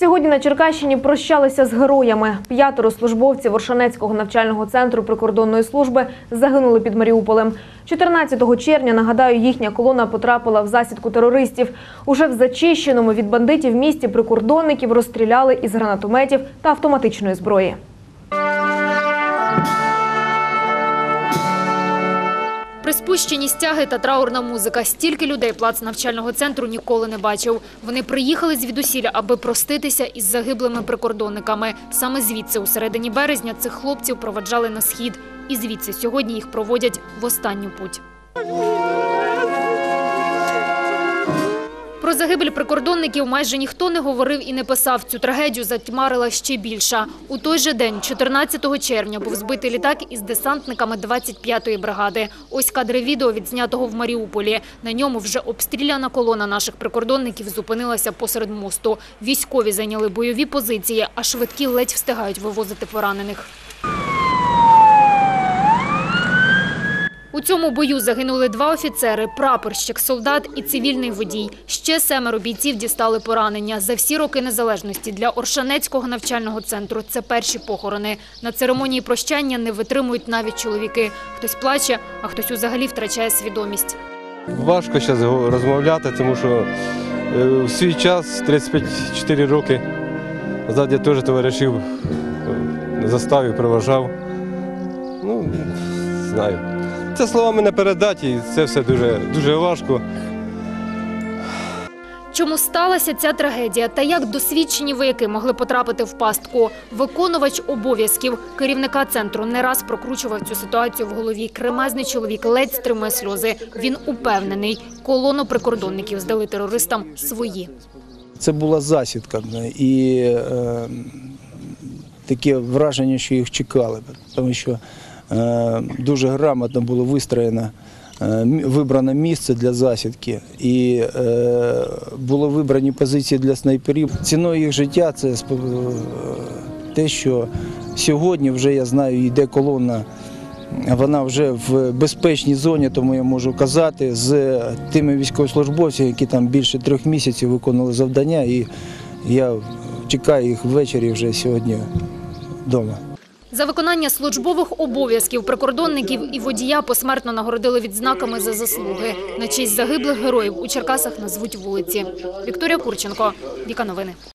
Сьогодні на Черкащині прощалися з героями. П'ятеро службовців Оршанецького навчального центру прикордонної служби загинули під Маріуполем. 14 червня, нагадаю, їхня колона потрапила в засідку терористів. Уже в зачищеному від бандитів місті прикордонників розстріляли із гранатометів та автоматичної зброї. Приспущені стяги та траурна музика. Стільки людей плац навчального центру ніколи не бачив. Вони приїхали звідусіля, аби проститися із загиблими прикордонниками. Саме звідси, у середині березня, цих хлопців проваджали на схід. І звідси сьогодні їх проводять в останню путь. Про загибель прикордонників майже ніхто не говорив і не писав. Цю трагедію затьмарила ще більша. У той же день, 14 червня, був збитий літак із десантниками 25-ї бригади. Ось кадри відео, відзнятого в Маріуполі. На ньому вже обстріляна колона наших прикордонників зупинилася посеред мосту. Військові зайняли бойові позиції, а швидкі ледь встигають вивозити поранених. У цьому бою загинули два офіцери – прапорщик, солдат і цивільний водій. Ще семеро бійців дістали поранення. За всі роки незалежності для Оршанецького навчального центру це перші похорони. На церемонії прощання не витримують навіть чоловіки. Хтось плаче, а хтось взагалі втрачає свідомість. Важко зараз розмовляти, тому що е, в свій час, 35-4 роки назад я теж товаришів е, заставив, проважав. Ну, знаю. Це словами не передати, і це все дуже, дуже важко. Чому сталася ця трагедія та як досвідчені вояки могли потрапити в пастку? Виконувач обов'язків керівника центру не раз прокручував цю ситуацію в голові. Кремезний чоловік ледь стримує сльози. Він упевнений, колону прикордонників здали терористам свої. Це була засідка і е, таке враження, що їх чекали, тому що дуже грамотно було вистроєно, е, вибрано місце для засідки і е, було вибрані позиції для снайперів. Ціною їх життя це е, те, що сьогодні вже я знаю, йде колона. Вона вже в безпечній зоні, тому я можу казати з тими військовослужбовцями, які там більше трьох місяців виконували завдання, і я чекаю їх ввечері вже сьогодні вдома. За виконання службових обов'язків прикордонників і водія посмертно нагородили відзнаками за заслуги. На честь загиблих героїв у Черкасах назвуть вулиці. Вікторія Курченко, Віка Новини.